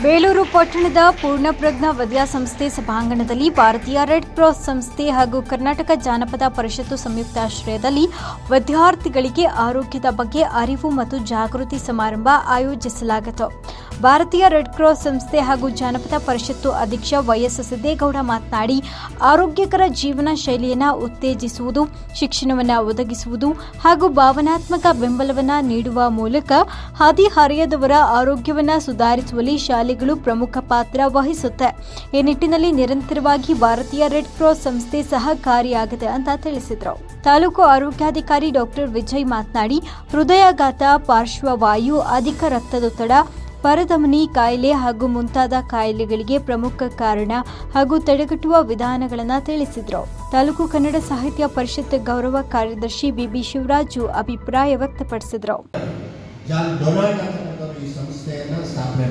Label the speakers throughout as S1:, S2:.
S1: ಬೇಲೂರು ಪಟ್ಟಣದ ಪೂರ್ಣಪ್ರಜ್ಞಾ ವಿದ್ಯಾಸಂಸ್ಥೆ ಸಭಾಂಗಣದಲ್ಲಿ ಭಾರತೀಯ ರೆಡ್ ಕ್ರಾಸ್ ಸಂಸ್ಥೆ ಹಾಗೂ ಕರ್ನಾಟಕ ಜಾನಪದ ಪರಿಷತ್ತು ಸಂಯುಕ್ತಾಶ್ರಯದಲ್ಲಿ ವಿದ್ಯಾರ್ಥಿಗಳಿಗೆ ಆರೋಗ್ಯದ ಬಗ್ಗೆ ಅರಿವು ಮತ್ತು ಜಾಗೃತಿ ಸಮಾರಂಭ ಆಯೋಜಿಸಲಾಗಿತ್ತು. ಭಾರತೀಯ ರೆಡ್ ಕ್ರಾಸ್ ಸಂಸ್ಥೆ ಹಾಗೂ ಜಾನಪದ ಪರಿಷತ್ತು ಅಧ್ಯಕ್ಷ ವೈಎಸ್ ಸಿದ್ದೇಗೌಡ ಮಾತನಾಡಿ, ಆರೋಗ್ಯಕರ ಜೀವನ ಶೈಲಿಯನ್ನು ಉತ್ತೇಜಿಸುವುದು, ಶಿಕ್ಷಣವನ್ನು ಒದಗಿಸುವುದು ಹಾಗೂ ಭಾವನಾತ್ಮಕ ಬೆಂಬಲವನ್ನು ನೀಡುವ ಮೂಲಕ ಹದಿಹರೆಯದವರ ಆರೋಗ್ಯವನ್ನು ಸುಧಾರಿಸುವಲ್ಲಿ ಶಾಲೆಗಳು ಪ್ರಮುಖ ಪಾತ್ರ ವಹಿಸುತ್ತೆ. ಈ ನಿಟ್ಟಿನಲ್ಲಿ ನಿರಂತರವಾಗಿ ಭಾರತೀಯ ರೆಡ್ ಕ್ರಾಸ್ ಸಂಸ್ಥೆ ಸಹಕಾರಿಯಾಗಿದೆ ಅಂತ ತಿಳಿಸಿದರು. ತಾಲೂಕು ಆರೋಗ್ಯಾಧಿಕಾರಿ ಡಾಕ್ಟರ್ ವಿಜಯ್ ಮಾತನಾಡಿ, ಹೃದಯಾಘಾತ, ಪಾರ್ಶ್ವವಾಯು, ಅಧಿಕ ರಕ್ತದೊತ್ತಡ ಪರಧಮನಿ ಕಾಯಿಲೆ ಹಾಗೂ ಮುಂತಾದ ಕಾಯಿಲೆಗಳಿಗೆ ಪ್ರಮುಖ ಕಾರಣ ಹಾಗೂ ತಡೆಗಟ್ಟುವ ವಿಧಾನಗಳನ್ನು ತಿಳಿಸಿದರು. ತಾಲೂಕು ಕನ್ನಡ ಸಾಹಿತ್ಯ ಪರಿಷತ್ ಗೌರವ ಕಾರ್ಯದರ್ಶಿ ಬಿಬಿ ಶಿವರಾಜು ಅಭಿಪ್ರಾಯ ವ್ಯಕ್ತಪಡಿಸಿದರು.
S2: ಈ ಸಂಸ್ಥೆಯನ್ನು ಸ್ಥಾಪನೆ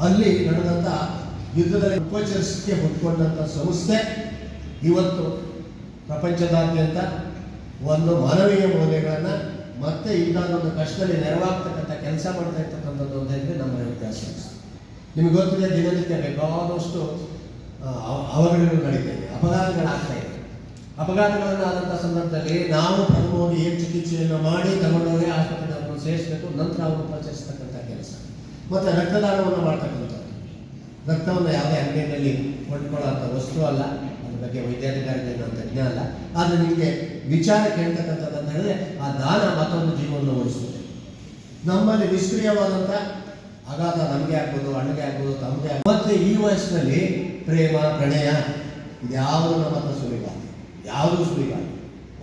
S2: ಅಲ್ಲಿ ನಡೆದಂತ ಯುದ್ಧದಲ್ಲಿ ಉಪಚರಿಸಕ್ಕೆ ಹೊತ್ಕೊಂಡಂತ ಸಂಸ್ಥೆ. ಇವತ್ತು ಪ್ರಪಂಚದಾದ್ಯಂತ ಒಂದು ಮಾನವೀಯ ಮೌಲ್ಯಗಳನ್ನು ಮತ್ತೆ ಇಂಥದ್ದೊಂದು ಕಷ್ಟದಲ್ಲಿ ನೆರವಾಗ್ತಕ್ಕಂಥ ಕೆಲಸ ಮಾಡ್ತಾ ಇರ್ತಕ್ಕಂಥದ್ದು ಅಂತ ಹೇಳಿದ್ರೆ ನಮ್ಮ ವ್ಯತ್ಯಾಸ ನಿಮಗೆ ಗೊತ್ತಿದೆ, ದಿನನಿತ್ಯ ಬೇಕಾದಷ್ಟು ಅವಘಡಗಳು ನಡೀತಾ ಇದೆ ಅಪಘಾತಗಳಾಗ್ತಾ ಇದೆ. ಅಪಘಾತಗಳನ್ನು ಆದಂಥ ಸಂದರ್ಭದಲ್ಲಿ ನಾವು ಪ್ರಥಮವಾಗಿ ಏನು ಚಿಕಿತ್ಸೆಯನ್ನು ಮಾಡಿ ತಗೊಂಡೋಗಿ ಆಸ್ಪತ್ರೆಗಳನ್ನು ಸೇರಿಸಬೇಕು, ನಂತರ ಅವರು ಪರಿಚಯಿಸ್ತಕ್ಕಂಥ ಕೆಲಸ. ಮತ್ತು ರಕ್ತದಾನವನ್ನು ಮಾಡ್ತಕ್ಕಂಥದ್ದು. ರಕ್ತವನ್ನು ಯಾವುದೇ ಅಂಗಡಿಯಲ್ಲಿ ಕೊಂಡ್ಕೊಳ್ಳೋ ವಸ್ತು ಅಲ್ಲ. ಬಗ್ಗೆ ವೈದ್ಯಾಧಿಕಾರಿಗೆ ನಾನು ತಜ್ಞ ಅಲ್ಲ ಆದರೆ ನಿಮಗೆ ವಿಚಾರ ಕೇಳ್ತಕ್ಕಂಥದ್ದು ಅಂತ ಹೇಳಿದ್ರೆ ಆ ದಾನ ಮತ್ತೊಂದು ಜೀವನವನ್ನು ಉಳಿಸುತ್ತೆ. ನಮ್ಮಲ್ಲಿ ನಿಷ್ಕ್ರಿಯವಾದಂಥ ಆಘಾತ ನಮಗೆ ಆಗ್ಬೋದು, ಅಣ್ಣಗೆ ಆಗ್ಬೋದು, ತಮಗೆ ಆಗ್ಬೋದು, ಮತ್ತೆ ಈ ವಯಸ್ಸಿನಲ್ಲಿ ಪ್ರೇಮ, ಪ್ರಣಯ, ಇದ್ಯಾವುದು ನಮ್ಮ ಹತ್ರ ಸುಲಿಬಾರ್ದು ಯಾವುದು ಸುಲಿಬಾರ್ದು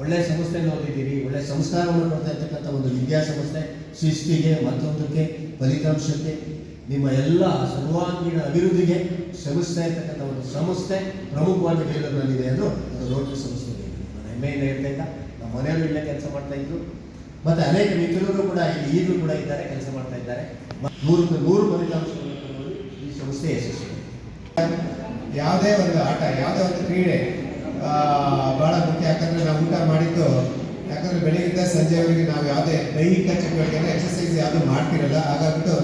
S2: ಒಳ್ಳೆ ಸಂಸ್ಥೆಯನ್ನು ಓದಿದ್ದೀರಿ ಒಳ್ಳೆ ಸಂಸ್ಕಾರವನ್ನು ಕೊಡ್ತಾ ಇರ್ತಕ್ಕಂಥ ಒಂದು ವಿದ್ಯಾಸಂಸ್ಥೆ, ಶಿಸ್ತಿಗೆ, ಮತ್ತೊಂದಕ್ಕೆ, ಫಲಿತಾಂಶಕ್ಕೆ ನಿಮ್ಮ ಎಲ್ಲ ಸರ್ವಾಂಗೀಣ ಅಭಿವೃದ್ಧಿಗೆ ಶ್ರಮಿಸ್ತಾ ಇರ್ತಕ್ಕಂಥ ಒಂದು ಸಂಸ್ಥೆ ಪ್ರಮುಖವಾಗಿ ಬೇಲೂರಿನಲ್ಲಿದೆ ಅದು ಒಂದು ರೋಟರಿ ಸಂಸ್ಥೆ. ನಾನು ಹೆಮ್ಮೆಯಿಂದ ಹೇಳ್ತಾ ಇದ್ದ, ನಮ್ಮ ಮನೆಯಲ್ಲೂ ಇಲ್ಲೇ ಕೆಲಸ ಮಾಡ್ತಾ ಇದ್ರು. ಮತ್ತೆ ಅನೇಕ ಮಿತ್ರರು ಕೂಡ ಇಲ್ಲಿ ಈಗಲೂ ಕೂಡ ಇದ್ದಾರೆ, ಕೆಲಸ ಮಾಡ್ತಾ ಇದ್ದಾರೆ. ನೂರಕ್ಕೆ ನೂರು ಫಲಿತಾಂಶ ಈ ಸಂಸ್ಥೆ ಯಶಸ್ವಿ.
S3: ಯಾವುದೇ ಒಂದು ಆಟ, ಯಾವುದೇ ಒಂದು ಕ್ರೀಡೆ ಭಾಳ ಮುಖ್ಯ. ಯಾಕಂದ್ರೆ ನಾವು ಊಟ ಮಾಡಿದ್ದು, ಯಾಕಂದ್ರೆ ಬೆಳಿಗ್ಗೆ ಸಂಜೆವರೆಗೆ ನಾವು ಯಾವುದೇ ದೈಹಿಕ ಚಟುವಟಿಕೆ ಎಕ್ಸಸೈಸ್ ಯಾವುದು ಮಾಡ್ತಿರಲ್ಲ, ಹಾಗಾಗ್ಬಿಟ್ಟು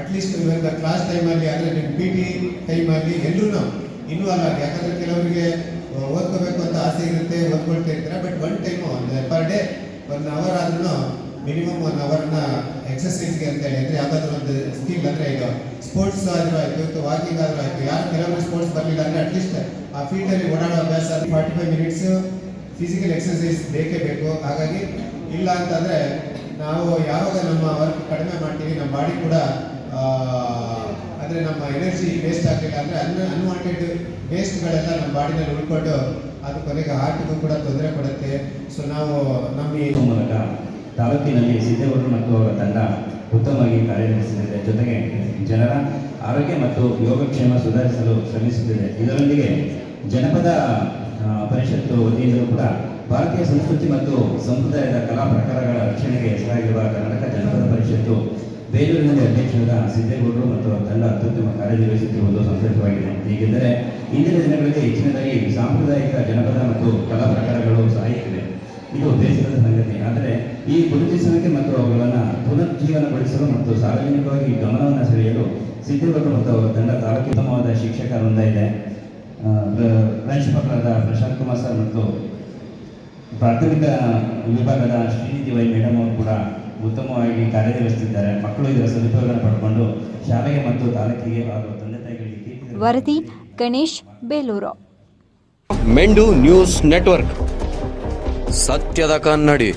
S3: ಅಟ್ಲೀಸ್ಟ್ ಇವಾಗ ಕ್ಲಾಸ್ ಟೈಮಲ್ಲಿ ಅಂದರೆ ನಿಮ್ಮ ಪಿ ಟಿ ಟೈಮಲ್ಲಿ ಎಲ್ಲರೂ ಇನ್ವಾಲ್ವ್ ಆಗಿ ಯಾಕಂದ್ರೆ ಕೆಲವರಿಗೆ ಓದ್ಕೋಬೇಕು ಅಂತ ಆಸೆ ಇರುತ್ತೆ, ಓದ್ಕೊಳ್ತಾ ಇರ್ತಾರೆ. But one time per day one hour ಆದ್ರೂ ಮಿನಿಮಮ್ ಒನ್ ಅವರ್ನ ಎಕ್ಸಸೈಸ್ಗೆ ಅಂತ ಹೇಳಿ ಅಂದರೆ ಯಾವುದಾದ್ರೂ ಒಂದು ಸ್ಕಿಲ್ ಅಂದರೆ ಈಗ ಸ್ಪೋರ್ಟ್ಸ್ ಆದರೂ ಆಯಿತು ವಾಕಿಂಗ್ ಆದರೂ ಆಯಿತು, ಯಾರು ಕೆಲವರು ಸ್ಪೋರ್ಟ್ಸ್ ಬರಲಿಲ್ಲ ಅಂದರೆ ಅಟ್ಲೀಸ್ಟ್ ಆ ಫೀಲ್ಡಲ್ಲಿ ಓಡಾಡೋ ಅಭ್ಯಾಸ forty five minutes physical exercise ಬೇಕೇ ಬೇಕು. ಹಾಗಾಗಿ ಇಲ್ಲ ಅಂತಂದರೆ ನಾವು ಯಾವಾಗ ನಮ್ಮ ವರ್ಕ್ ಕಡಿಮೆ ಮಾಡ್ತೀವಿ, ನಮ್ಮ ಬಾಡಿ ಕೂಡ ಅಂದರೆ ನಮ್ಮ ಎನರ್ಜಿ ವೇಸ್ಟ್ ಆಗಲಿಲ್ಲ ಅಂದರೆ ಅನ್ ಅನ್ವಾಂಟೆಡ್ ವೇಸ್ಟ್ಗಳೆಲ್ಲ ನಮ್ಮ ಬಾಡಿನಲ್ಲಿ ಉಳ್ಕೊಂಡು ಅದು ಕೊನೆಗೆ ಹಾರ್ಟ್ಗೂ ಕೂಡ ತೊಂದರೆ ಕೊಡುತ್ತೆ. ಸೊ ನಾವು ನಮ್ಮ
S4: ಮೂಲಕ ತಾಲೂಕಿನಲ್ಲಿ ಸಿದ್ದೇಗೌಡರು ಮತ್ತು ಅವರ ತಂಡ ಉತ್ತಮವಾಗಿ ಕಾರ್ಯನಿರ್ವಹಿಸುತ್ತಿದೆ. ಜೊತೆಗೆ ಜನರ ಆರೋಗ್ಯ ಮತ್ತು ಯೋಗಕ್ಷೇಮ ಸುಧಾರಿಸಲು ಶ್ರಮಿಸುತ್ತಿದೆ. ಇದರೊಂದಿಗೆ ಜನಪದ ಪರಿಷತ್ತು ವತಿಯಿಂದಲೂ ಕೂಡ ಭಾರತೀಯ ಸಂಸ್ಕೃತಿ ಮತ್ತು ಸಂಪ್ರದಾಯದ ಕಲಾ ಪ್ರಕಾರಗಳ ರಕ್ಷಣೆಗೆ ಹೆಸರಾಗಿರುವ ಕರ್ನಾಟಕ ಜನಪದ ಪರಿಷತ್ತು ಬೇಲೂರಿನಲ್ಲಿ ಅಧ್ಯಕ್ಷರಾದ ಸಿದ್ದೇಗೌಡರು ಮತ್ತು ತಂಡ ಅತ್ಯುತ್ತಮ ಕಾರ್ಯನಿರ್ವಹಿಸುತ್ತಿರುವುದು ಸಂತೋಷವಾಗಿದೆ. ಏಕೆಂದರೆ ಇಂದಿನ ದಿನಗಳಲ್ಲಿ ಹೆಚ್ಚಿನದಾಗಿ ಸಾಂಪ್ರದಾಯಿಕ ಜನಪದ ಮತ್ತು ಕಲಾ ಪ್ರಕಾರಗಳು ಸಾಯುತ್ತಿವೆ ಇದು ಬೇಸರದ ಸಂಗತಿ. ಆದರೆ ಈ ಗುರುತಿಸುವಿಕೆ ಮತ್ತು ಅವುಗಳನ್ನು ಪುನರುಜ್ಜೀವನಗೊಳಿಸಲು ಮತ್ತು ಸಾರ್ವಜನಿಕವಾಗಿ ಗಮನವನ್ನು ಸೆಳೆಯಲು ಸಿದ್ದೇಗೌಡರು ಮತ್ತು ಅವರ ತಂಡ ತಾಲೂಕು ಉತ್ತಮವಾದ ವೃಂದ ಪ್ರಾಂಶುಪಾಲರಾದ ಪ್ರಶಾಂತ್ ಕುಮಾರ್ ಸರ್ ಮತ್ತು ಪ್ರಾಥಮಿಕ ವಿಭಾಗದ ಶ್ರೀನಿಧಿ ವೈ ಮೇಡಮ್ ಅವರು ಕೂಡ ಉತ್ತಮವಾಗಿ ಕಾರ್ಯನಿರ್ವಹಿಸುತ್ತಿದ್ದಾರೆ. ಮಕ್ಕಳು ಇದರ ಸದುಪಯೋಗವನ್ನು ಪಡ್ಕೊಂಡು ಶಾಲೆಗೆ ಮತ್ತು ತಾಲೂಕಿಗೆ ಹಾಗೂ ತಂದೆ ತಾಯಿಗಳಿಗೆ
S1: ವರದಿ ಗಣೇಶ್ ಬೇಲೂರು.
S5: ಮೆಂಡು ನ್ಯೂಸ್ ನೆಟ್ವರ್ಕ್. ಸತ್ಯದ ಕನ್ನಡಿ.